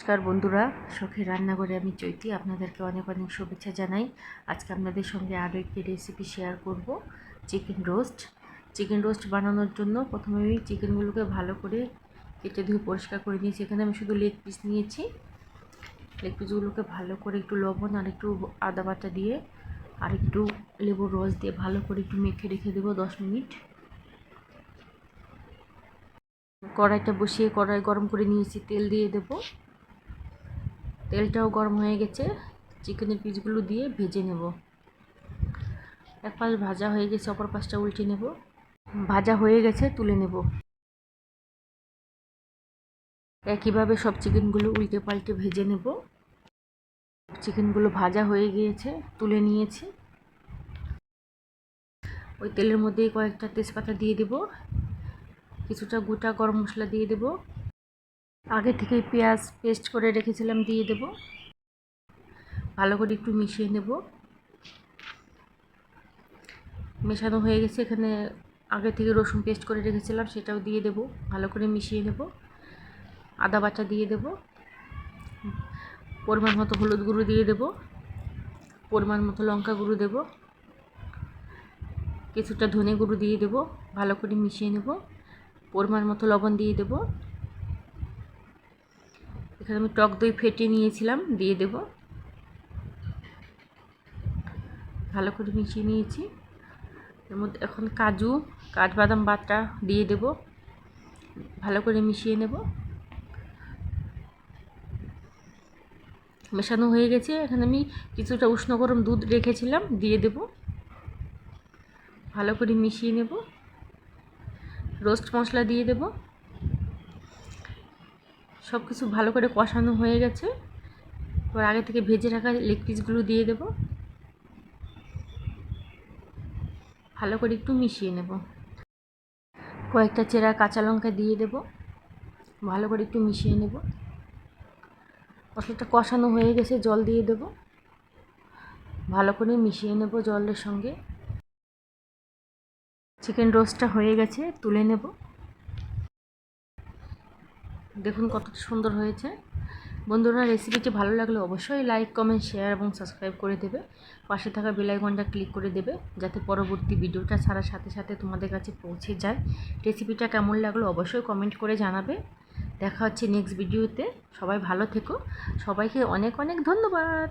নমস্কার বন্ধুরা সখী রান্নাঘরে আমি চৈতি, আপনাদেরকে অনেক অনেক শুভেচ্ছা জানাই। আজকে আপনাদের সঙ্গে আরও একটি রেসিপি শেয়ার করব চিকেন রোস্ট চিকেন রোস্ট বানানোর জন্য প্রথমে আমি চিকেনগুলোকে ভালো করে কেটে ধুয়ে পরিষ্কার করে নিয়েছি। এখানে আমি শুধু লেগ পিস নিয়েছি। লেগ পিসগুলোকে ভালো করে একটু লবণ আর একটু আদা বাটা দিয়ে আর একটু লেবুর রস দিয়ে ভালো করে একটু মেখে রেখে দেবো দশ মিনিট। কড়াইটা বসিয়ে কড়াই গরম করে নিয়েছি, তেল দিয়ে দেবো। তেলটাও গরম হয়ে গেছে। চিকেনের পিসগুলো দিয়ে ভেজে নেব। এক পাশ ভাজা হয়ে গেছে, অপর পাশটা উল্টে নেব। ভাজা হয়ে গেছে, তুলে নেব। একইভাবে সব চিকেনগুলো উল্টে পাল্টে ভেজে নেব। চিকেনগুলো ভাজা হয়ে গিয়েছে, তুলে নিয়েছি। ওই তেলের মধ্যেই কয়েকটা তেজপাতা দিয়ে দেব। কিছুটা গোটা গরম মশলা দিয়ে দেবো। আগে থেকে পেঁয়াজ পেস্ট করে রেখেছিলাম, দিয়ে দেব। ভালো করে একটু মিশিয়ে নেব। মেশানো হয়ে গেছে, এখানে আগে থেকে রসুন পেস্ট করে রেখেছিলাম, সেটাও দিয়ে দেব। ভালো করে মিশিয়ে নেব। আদা বাটা দিয়ে দেব। পরিমাণ মতো হলুদ গুঁড়ো দিয়ে দেব। পরিমাণ মতো লঙ্কা গুঁড়ো দেব। কিছুটা ধনে গুঁড়ো দিয়ে দেব। ভালো করে মিশিয়ে নেব। পরিমাণ মতো লবণ দিয়ে দেবো। এখানে আমি টক দই ফেটে নিয়েছিলাম, দিয়ে দেব। ভালো করে মিশিয়ে নিয়েছি। এর মধ্যে এখন কাজু, কাঠবাদাম বাটা দিয়ে দেব। ভালো করে মিশিয়ে নেব। মেশানো হয়ে গেছে। এখানে আমি কিছুটা উষ্ণ গরম দুধ রেখেছিলাম, দিয়ে দেব। ভালো করে মিশিয়ে নেব। রোস্ট মশলা দিয়ে দেবো। সব কিছু ভালো করে কষানো হয়ে গেছে। এবার আগে থেকে ভেজে রাখা লেগ পিসগুলো দিয়ে দেব। ভালো করে একটু মিশিয়ে নেব। কয়েকটা চেরা কাঁচা লঙ্কা দিয়ে দেব। ভালো করে একটু মিশিয়ে নেব। মশলাটা কষানো হয়ে গেছে, জল দিয়ে দেব। ভালো করে মিশিয়ে নেব জলের সঙ্গে। চিকেন রোস্টটা হয়ে গেছে, তুলে নেব। দেখুন কত সুন্দর হয়েছে। বন্ধুরা রেসিপিটি ভালো লাগলে অবশ্যই লাইক কমেন্ট শেয়ার এবং সাবস্ক্রাইব করে দেবে। পাশে থাকা বেলাইকনটা ক্লিক করে দেবে, যাতে পরবর্তী ভিডিওটা ছাড়ার সাথে সাথে তোমাদের কাছে পৌঁছে যায়। রেসিপিটা কেমন লাগল অবশ্যই কমেন্ট করে জানাবে। দেখা হচ্ছে নেক্সট ভিডিওতে সবাই ভালো থেকো। সবাইকে অনেক অনেক ধন্যবাদ।